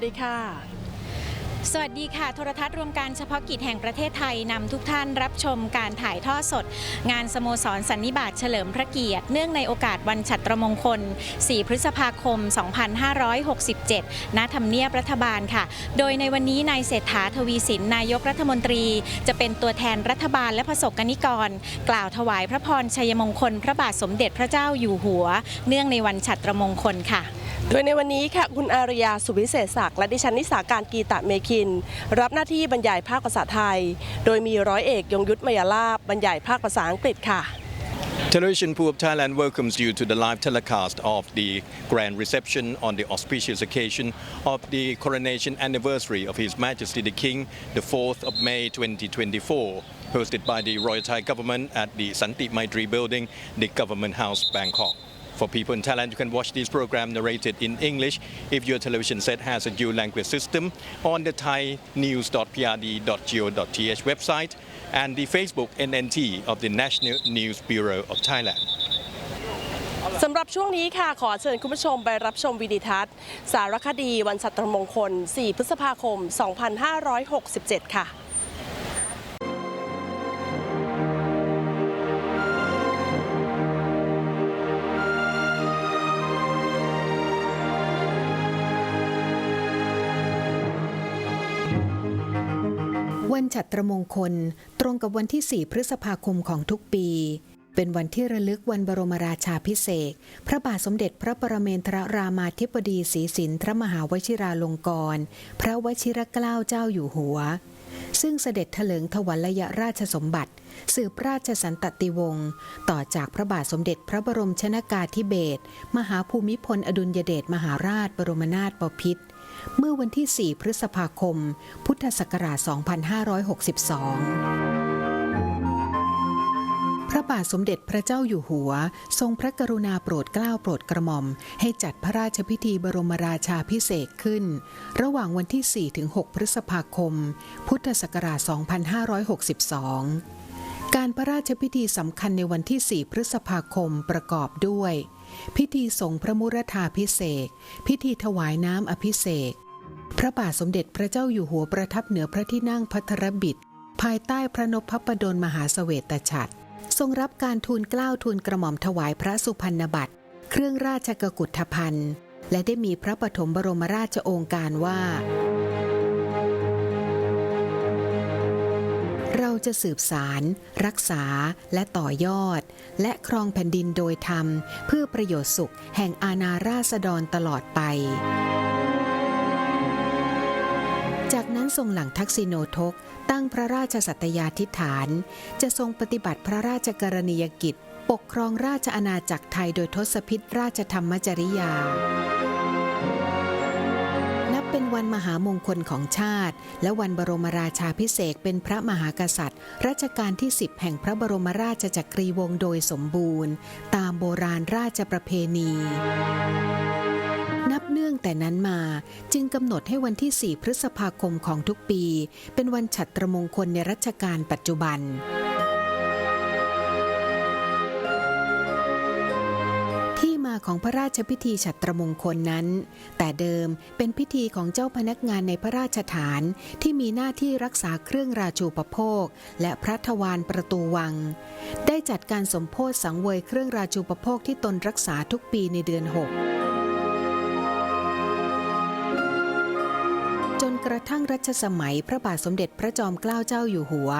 สวัสดีค่ะ สวัสดีค่ะ โทรทัศน์รวมการเฉพาะกิจแห่งประเทศไทยนำทุกท่านรับชมการถ่ายทอดสด งานสโมสรสันนิบาตเฉลิมพระเกียรติ เนื่องในโอกาสวันฉัตรมงคล 4 พฤษภาคม 2567ณทำเนียบรัฐบาลค่ะ โดยในวันนี้นายเศรษฐาทวีสินนายกรัฐมนตรี จะเป็นตัวแทนรัฐบาลและประสบกนิกร กล่าวถวายพระพรชัยมงคล พระบาทสมเด็จพระเจ้าอยู่หัว เนื่องในวันฉัตรมงคลค่ะ โดยในวันนี้ค่ะคุณอารยาสุวิเศษศักดิ์และดิฉันนิสาการกีตะเมคิน รับหน้าที่บรรยายภาคภาษาไทย โดยมีร้อยเอกยงยุทธมยาลาบบรรยายภาคภาษาอังกฤษค่ะ Television Pool of Thailand welcomes you to the live telecast of the grand reception on the auspicious occasion of the coronation anniversary of His Majesty the King, the 4th of May 2024, hosted by the Royal Thai government at the Santi Maitri building, the Government House, Bangkok. For people in Thailand, you can watch this program narrated in English if your television set has a dual language system on the thainews.prd.go.th website and the Facebook NNT of the National News Bureau of Thailand. สำหรับช่วงนี้ค่ะ ขอเชิญคุณผู้ชมไปรับชมวิดีทัศน์ สารคดีวันฉัตรมงคล 4 พฤษภาคม 2567 ค่ะ ฉัตรมงคล ตรงกับวันที่ 4 พฤษภาคมของทุกปี เป็นวันที่ระลึกวันบรมราชาพิเศษ พระบาทสมเด็จพระปรเมนทรรามาธิบดีศรีสินทรมหาวชิราลงกรณ์พระวชิรเกล้าเจ้าอยู่หัว ซึ่งเสด็จเถลิงถวัลยราชสมบัติ สืบราชสันตติวงศ์ต่อจากพระบาทสมเด็จพระบรมชนากาธิเบศรมหาภูมิพลอดุลยเดชมหาราชบรมนาถบพิตร เมื่อวันที่ 4 พฤษภาคม พุทธศักราช 2562พระบาทสมเด็จพระเจ้าอยู่หัว ทรงพระกรุณาโปรดเกล้าโปรดกระหม่อม ให้จัดพระราชพิธีบรมราชาพิเศษขึ้น ระหว่างวันที่ 4-6 พฤษภาคม พุทธศักราช 2562 การพระราชพิธีสำคัญในวันที่ 4 พฤษภาคมประกอบด้วย พิธีสงพระมุรธาพิเศษ พิธีถวายน้ำอภิเษกพระบาทสมเด็จพระเจ้าอยู่หัวประทับเหนือพระที่นั่งพัทรบิดภายใต้พระนพพดลมหาเสวตฉัตรทรงรับการทูลเกล้าทูลกระหม่อมถวายพระสุพรรณบัตร เครื่องราชกกุฏภัณฑ์ และได้มีพระปฐมบรมราชโองการว่า จะสืบสาร รักษาและต่อยอด และครองแผ่นดินโดยธรรม เพื่อประโยชน์สุขแห่งอาณาราษฎรตลอดไป จากนั้นทรงหลังทักษิโนทก ตั้งพระราชสัตยาธิฐาน จะทรงปฏิบัติพระราชกรณียกิจ ปกครองราชอาณาจักรไทยโดยทศพิธราชธรรมจริยา เป็นวันมหามงคลของชาติ และวันบรมราชาพิเศษเป็นพระมหากษัตริย์ รัชกาลที่ 10 แห่งพระบรมราชจักรีวงศ์โดยสมบูรณ์ ตามโบราณราชประเพณีนับเนื่องแต่นั้นมาจึงกำหนดให้วันที่ 4 พฤษภาคมของทุกปี เป็นวันฉัตรมงคลในรัชกาลปัจจุบัน ของพระราชพิธีฉัตรมงคลนั้น แต่เดิมเป็นพิธีของเจ้าพนักงานในพระราชฐานที่มีหน้าที่รักษาเครื่องราชูปโภค และพระทวารประตูวัง ได้จัดการสมโพธสังเวยเครื่องราชูปโภคที่ตนรักษาทุกปีในเดือน6จนกระทั่งรัชสมัยพระบาทสมเด็จพระจอมเกล้าเจ้าอยู่หัว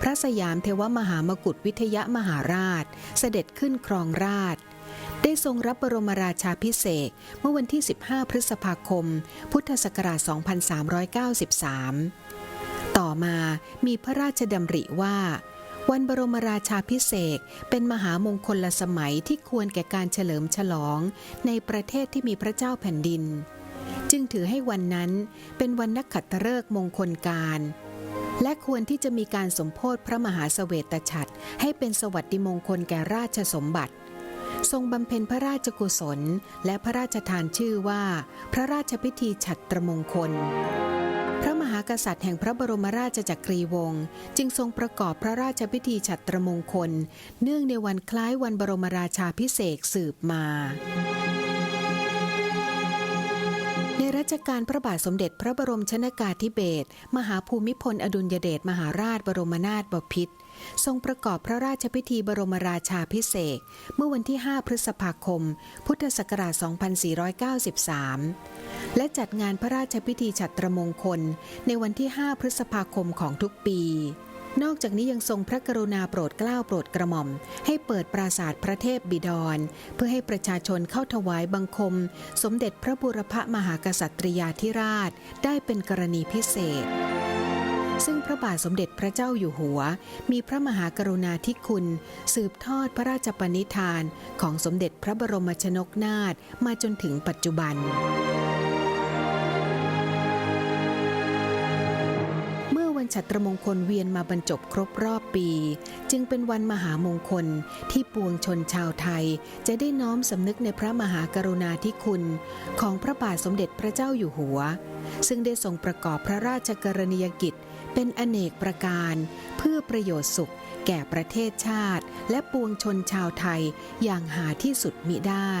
พระสยามเทวมหามกุฏวิทยมหาราช เสด็จขึ้นครองราช ได้ทรงรับบรมราชาพิเศษเมื่อวันที่ 15 พฤษภาคม พุทธศักราช 2393 ต่อมามีพระราชดำริว่า วันบรมราชาพิเศษเป็นมหามงคลละสมัยที่ควรแก่การเฉลิมฉลองในประเทศที่มีพระเจ้าแผ่นดิน จึงถือให้วันนั้นเป็นวันนักขัตฤกษ์มงคลการและควรที่จะมีการสมโพธิพระมหาเสวตฉัตรให้เป็นสวัสดิมงคลแก่ราชสมบัติ ทรงบำเพ็ญพระราชกุศล และพระราชทานชื่อว่า พระราชพิธีฉัตรมงคล พระมหากษัตริย์แห่งพระบรมราชจักรีวงศ์จึงทรงประกอบพระราชพิธีฉัตรมงคล เนื่องในวันคล้ายวันบรมราชาพิเศษสืบมา รัชกาลพระบาทสมเด็จพระบรมชนากาธิเบศรมหาภูมิพลอดุลยเดชมหาราชบรมนาถบพิตรทรงประกอบพระราชพิธีบรมราชาพิเศษเมื่อวันที่ 5 พฤษภาคม พุทธศักราช 2493 และจัดงานพระราชพิธีฉัตรมงคลในวันที่ 5 พฤษภาคมของทุกปี นอกจากนี้ยังทรงพระกรุณาโปรดเกล้าโปรดกระหม่อม ให้เปิดปราสาทพระเทพบิดร เพื่อให้ประชาชนเข้าถวายบังคม สมเด็จพระบุรพมหากษัตริยาธิราช ได้เป็นกรณีพิเศษ ซึ่งพระบาทสมเด็จพระเจ้าอยู่หัว มีพระมหากรุณาธิคุณ สืบทอดพระราชปณิธานของสมเด็จพระบรมชนกนาถมาจนถึงปัจจุบัน ฉัตรมงคลเวียนมาบรรจบครบรอบปี จึงเป็นวันมหามงคลที่ปวงชนชาวไทย จะได้น้อมสำนึกในพระมหากรุณาธิคุณ ของพระบาทสมเด็จพระเจ้าอยู่หัว ซึ่งได้ทรงประกอบพระราชกรณียกิจ เป็นอเนกประการ เพื่อประโยชน์สุข แก่ประเทศชาติ และปวงชนชาวไทยอย่างหาที่สุดมิได้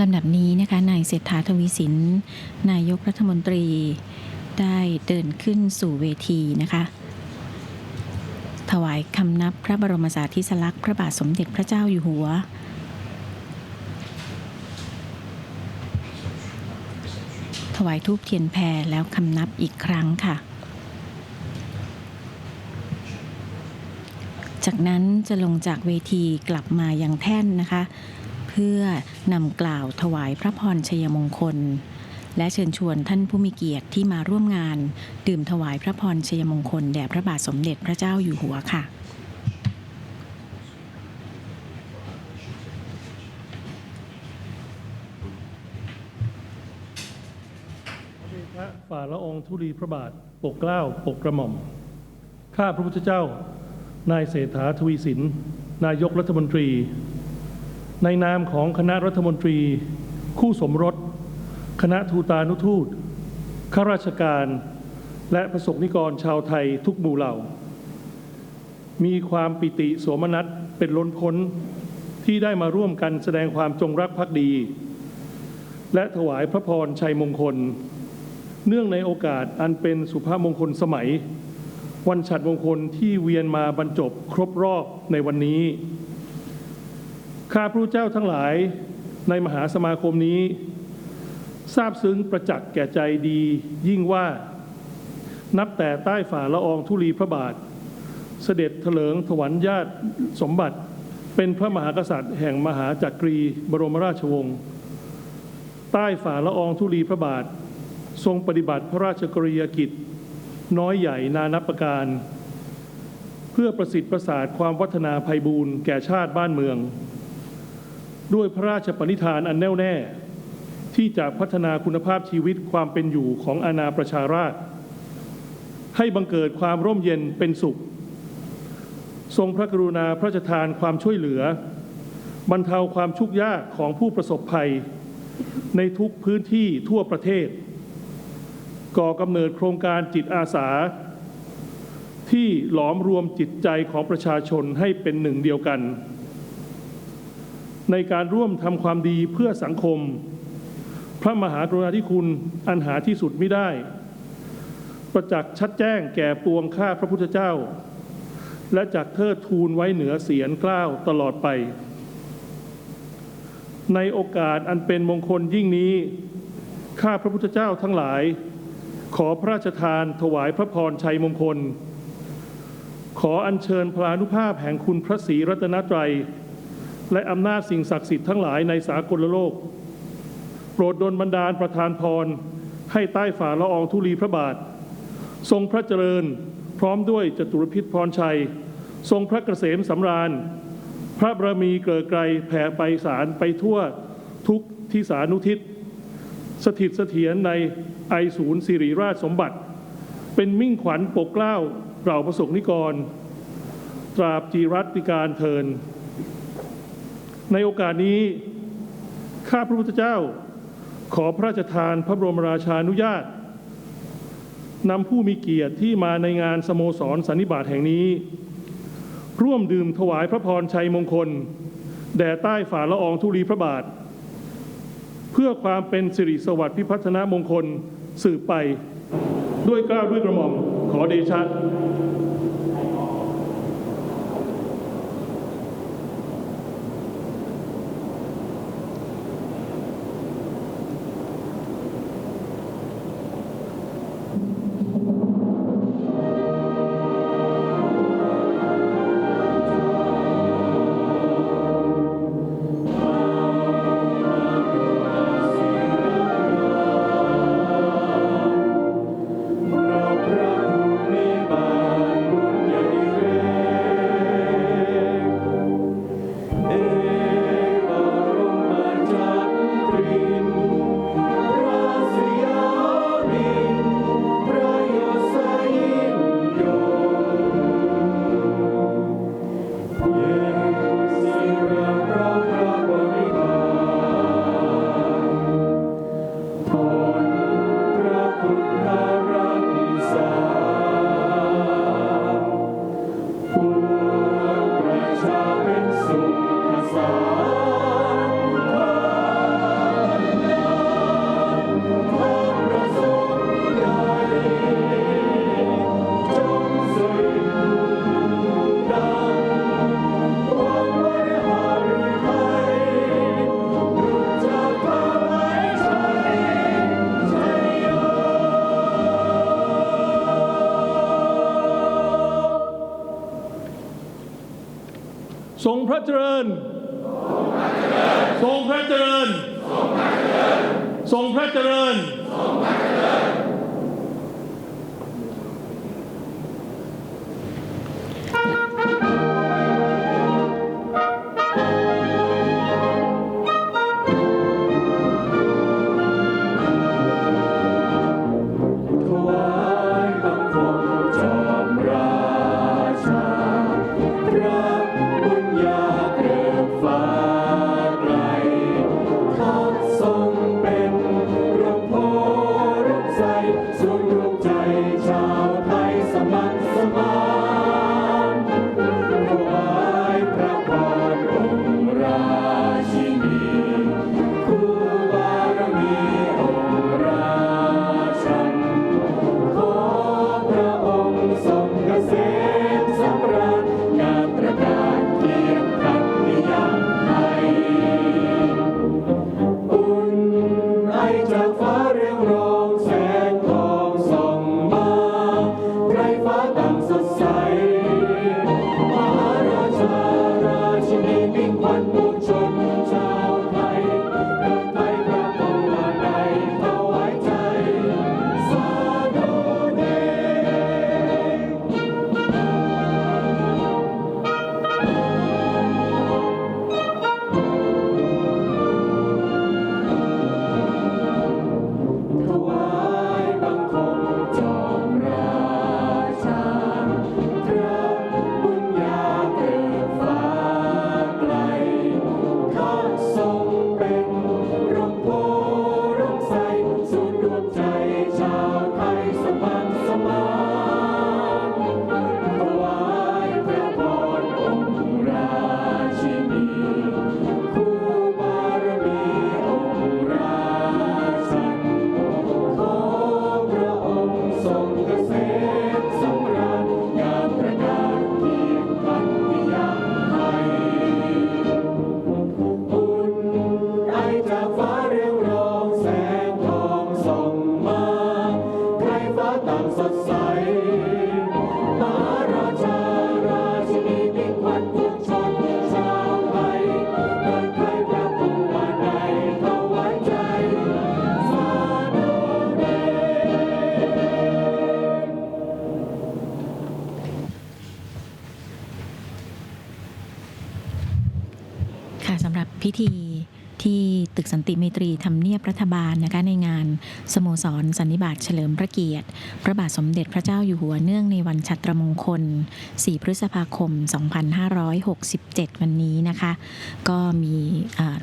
ลำดับนี้นะคะนายเศรษฐาทวีสิน นายกรัฐมนตรี ได้เดินขึ้นสู่เวทีนะคะ ถวายคำนับพระบรมสารีริสลักษณ์พระบาทสมเด็จพระเจ้าอยู่หัว ถวายทูปเทียนแพรแล้วคำนับอีกครั้งค่ะ จากนั้นจะลงจากเวทีกลับมายังแท่นนะคะ พื่อนำกล่าวถวายพระพรชัยมงคล และเชิญชวนท่านผู้มีเกียรติที่มาร่วมงาน ดื่มถวายพระพรชัยมงคลแด่พระบาทสมเด็จพระเจ้าอยู่หัวค่ะพระฝ่าละองธุลีพระบาทปกเกล้าปกกระหม่อม ข้าพระพุทธเจ้า นายเศรษฐาทวีสิน นายกรัฐมนตรี ในนามของคณะรัฐมนตรี คู่สมรส คณะทูตานุทูตข้าราชการ และประสบนิกรชาวไทยทุกหมู่เหล่า มีความปิติโสมนัสเป็นล้นพ้นที่ได้มาร่วมกันแสดงความจงรักภักดี และถวายพระพรชัยมงคล เนื่องในโอกาสอันเป็นสุภาพมงคลสมัย วันฉัตรมงคลที่เวียนมาบรรจบครบรอบในวันนี้ ข้าพระเจ้าทั้งหลายในมหาสมาคมนี้ ทราบซึ้งประจักษ์แก่ใจดียิ่งว่า นับแต่ใต้ฝ่าละอองธุลีพระบาท เสด็จเถลิงถวัลญาติสมบัติ เป็นพระมหากษัตริย์ แห่งมหาจักรีบรมราชวงศ์ใต้ฝ่าละอองธุลีพระบาท ทรงปฏิบัติพระราชกรณียกิจ น้อยใหญ่นานับประการ เพื่อประสิทธิ์ประสาทความวัฒนาภัยบูรณ์แก่ชาติบ้านเมือง ด้วยพระราชปณิธานอันแน่วแน่ ที่จะพัฒนาคุณภาพชีวิตความเป็นอยู่ของอาณาประชาราษฎรให้บังเกิดความร่มเย็นเป็นสุข ทรงพระกรุณาพระราชทานความช่วยเหลือ บรรเทาความทุกข์ยากของผู้ประสบภัย ในทุกพื้นที่ทั่วประเทศ ก่อกำเนิดโครงการจิตอาสา ที่หลอมรวมจิตใจของประชาชนให้เป็นหนึ่งเดียวกัน ในการร่วมทำความดีเพื่อสังคม พระมหากรุณาธิคุณอันหาที่สุดไม่ได้ ประจักษ์ชัดแจ้งแก่ปวงข้าพระพุทธเจ้า และจักเทิดทูนไว้เหนือเสียนกล้าวตลอดไป ในโอกาสอันเป็นมงคลยิ่งนี้ ข้าพระพุทธเจ้าทั้งหลาย ขอพระราชทานถวายพระพรชัยมงคล ขออัญเชิญพลานุภาพแห่งคุณพระศรีรัตนตรัย และอำนาจสิ่งศักดิ์สิทธิ์ทั้งหลายในสากลโลก โปรดดลบันดาลประทานพร ให้ใต้ฝ่าละอองธุลีพระบาท ทรงพระเจริญพร้อมด้วยจตุรพิษพรชัย ทรงพระเกษมสำราญ พระบรมีเกลือไกลแผ่ไปสารไปทั่วทุกที่สานุทิศ สถิตเสถียรในไอศูนย์สิริราชสมบัติ เป็นมิ่งขวัญปกเกล้าเหล่าประสงค์นิกร ตราบจีรัติการเทิน ในโอกาสนี้ ข้าพระพุทธเจ้า ขอพระราชทานพระบรมราชานุญาตนำผู้มีเกียรติที่มาในงานสโมสรสันนิบาตแห่งนี้ ร่วมดื่มถวายพระพรชัยมงคล แด่ใต้ฝ่าละอองธุลีพระบาท เพื่อความเป็นสิริสวัสดิ์พิพัฒนามงคลสืบไปด้วยกล้าวด้วยกระหม่อมขอเดชะ พระเจริญ ทรงพระเจริญ ทรงพระเจริญ ทรงพระเจริญ รัฐบาล งาน สโมสรสันนิบาตเฉลิมพระเกียรติ พระบาทสมเด็จพระเจ้าอยู่หัวเนื่องในวันชัตรมงคล 4 พฤษภาคม 2567 วันนี้นะคะ ก็มี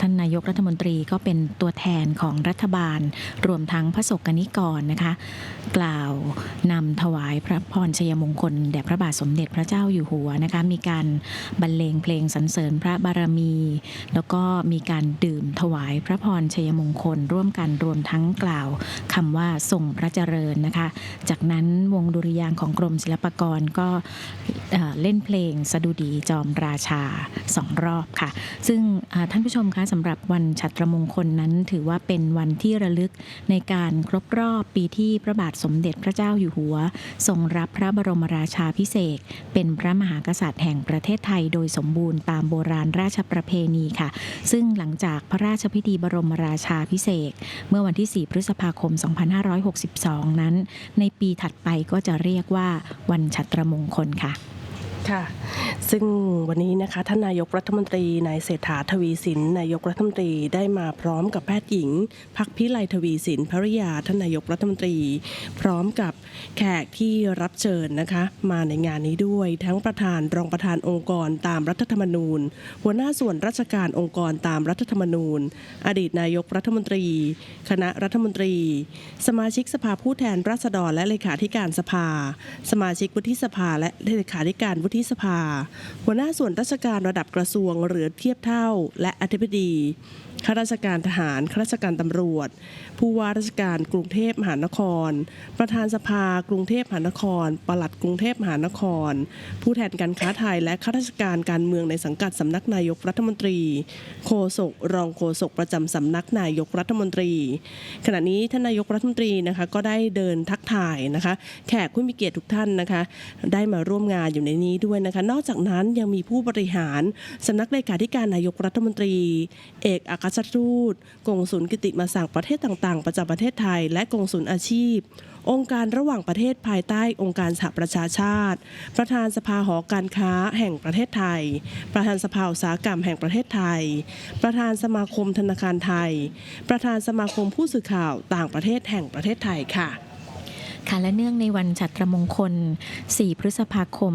ท่านนายกรัฐมนตรีก็เป็นตัวแทนของรัฐบาล รวมทั้งพระสกนิกรนะคะ กล่าวนำถวายพระพรชัยมงคลแด่พระบาทสมเด็จพระเจ้าอยู่หัวนะคะ มีการบรรเลงเพลงสรรเสริญพระบารมี แล้วก็มีการดื่มถวายพระพรชัยมงคลร่วมกันรวมทั้งกล่าวคำว่าทรงพระเจริญนะคะ จากนั้นวงดุริยางของกรมศิลปากรก็เอ่อเล่นเพลงสดุดีจอมราชาสองรอบค่ะ ซึ่งท่านผู้ชมคะสำหรับวันฉัตรมงคลนั้น ถือว่าเป็นวันที่ระลึกในการครบรอบปีที่พระบาทสมเด็จพระเจ้าอยู่หัว ทรงรับพระบรมราชาพิเศษ เป็นพระมหากษัตริย์แห่งประเทศไทยโดยสมบูรณ์ตามโบราณราชประเพณีค่ะ ซึ่งหลังจากพระราชพิธีบรมราชาพิเศษเมื่อวันที่4 พฤษภาคม 2562 นั้น ในปีถัดไปก็จะเรียกว่าวันชัตรมงคลค่ะ ค่ะ ซึ่งวันนี้นะคะท่านนายกรัฐมนตรีนายเศรษฐาทวีสินนายกรัฐมนตรีได้มาพร้อมกับแพทย์หญิง พักพิไลทวีสินภริยาท่านนายกรัฐมนตรี พร้อมกับแขกที่รับเชิญนะคะ มาในงานนี้ด้วยทั้งประธานรองประธานองค์กรตามรัฐธรรมนูญ หัวหน้าส่วนราชการองค์กรตามรัฐธรรมนูญ อดีตนายกรัฐมนตรี คณะรัฐมนตรี สมาชิกสภาผู้แทนราษฎรและเลขาธิการสภา สมาชิกวุฒิสภาและเลขาธิการวุฒิสภา หัวหน้าส่วนราชการระดับกระทรวงหรือเทียบเท่า และอธิบดี ข้าราชการทหาร ข้าราชการตำรวจ ผู้ว่าราชการกรุงเทพมหานคร ประธานสภากรุงเทพมหานคร ปลัดกรุงเทพมหานคร ผู้แทนการค้าไทยและข้าราชการการเมืองในสังกัดสำนักนายกรัฐมนตรี โฆษกรองโฆษกประจำสำนักนายกรัฐมนตรี ขณะนี้ท่านนายกรัฐมนตรีนะคะก็ได้เดินทักทายนะคะ แขกผู้มีเกียรติทุกท่านนะคะ ได้มาร่วมงานอยู่ในนี้ด้วยนะคะ นอกจากนั้นยังมีผู้บริหารสำนักเลขาธิการนายกรัฐมนตรี เอกอัครราชทูตกงสุลกิติมาสั่งประเทศต่างๆ ประจำประเทศไทย และกงสุลอาชีพ องค์การระหว่างประเทศภายใต้องค์การสหประชาชาติ ประธานสภาหอการค้าแห่งประเทศไทย ประธานสภาอุตสาหกรรมแห่งประเทศไทย ประธานสมาคมธนาคารไทย ประธานสมาคมผู้สื่อข่าวต่างประเทศแห่งประเทศไทยค่ะ ค่ะและเนื่องในวันฉัตรมงคล 4 พฤษภาคม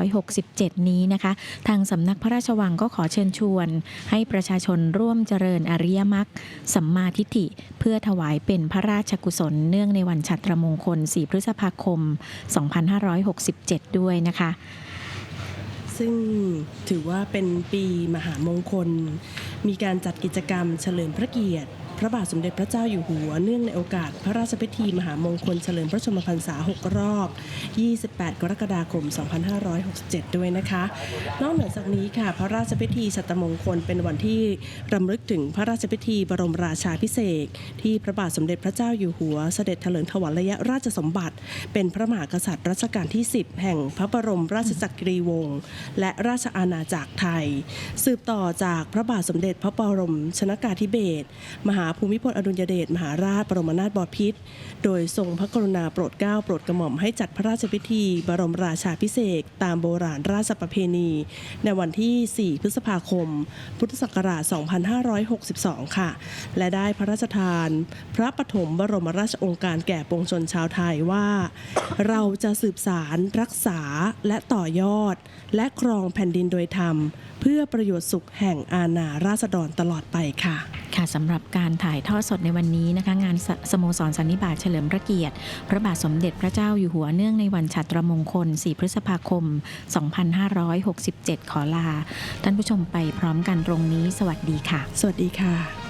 2567 นี้นะคะ ทางสำนักพระราชวังก็ขอเชิญชวน ให้ประชาชนร่วมเจริญอริยมรรคสัมมาทิฏฐิ เพื่อถวายเป็นพระราชกุศล เนื่องในวันฉัตรมงคล 4 พฤษภาคม 2567 ด้วยนะคะซึ่งถือว่าเป็นปีมหามงคล มีการจัดกิจกรรมเฉลิมพระเกียรติ พระบาทสมเด็จพระเจ้าอยู่หัวเนื่องในโอกาสพระราชพิธีมหามงคลเฉลิมพระชนมพรรษา 6 รอบ 28 กรกฎาคม 2567 ด้วยนะคะ นอกเหนือจากนี้ค่ะ พระราชพิธีชัตมงคลเป็นวันที่รำลึกถึงพระราชพิธีบรมราชาพิเศษที่พระบาทสมเด็จพระเจ้าอยู่หัว เสด็จเถลิงถวัลยราชสมบัติ เป็นพระมหากษัตริย์รัชกาลที่ 10 แห่งพระบรมราชจักรีวงศ์และราชอาณาจักรไทย สืบต่อจากพระบาทสมเด็จพระบรมชนากาธิเบศรมหาภูมิพลอดุลยเดชมหาราชบรมนาถบพิตรโดยทรงพระกรุณาโปรดเกล้าโปรดกระหม่อมให้จัดพระราชพิธี บรมราชาพิเศษตามโบราณราชประเพณี ในวันที่ 4 พฤษภาคม พุทธศักราช 2562 ค่ะ และได้พระราชทาน พระปฐมบรมราชองค์การแก่ปวงชนชาวไทยว่า เราจะสืบสารรักษาและต่อยอด และครองแผ่นดินโดยธรรม เพื่อประโยชน์สุขแห่งอาณาราษฎรตลอดไปค่ะ ค่ะสำหรับการถ่ายทอดสดในวันนี้นะคะ งานสสโมสรสันนิบาตเฉลิมพระเกียรติ พระบาทสมเด็จพระเจ้าอยู่หัวเนื่องในวันฉัตรมงคล 4 พฤษภาคม 2567 ขอลา ท่านผู้ชมไปพร้อมกันตรงนี้ สวัสดีค่ะ สวัสดีค่ะ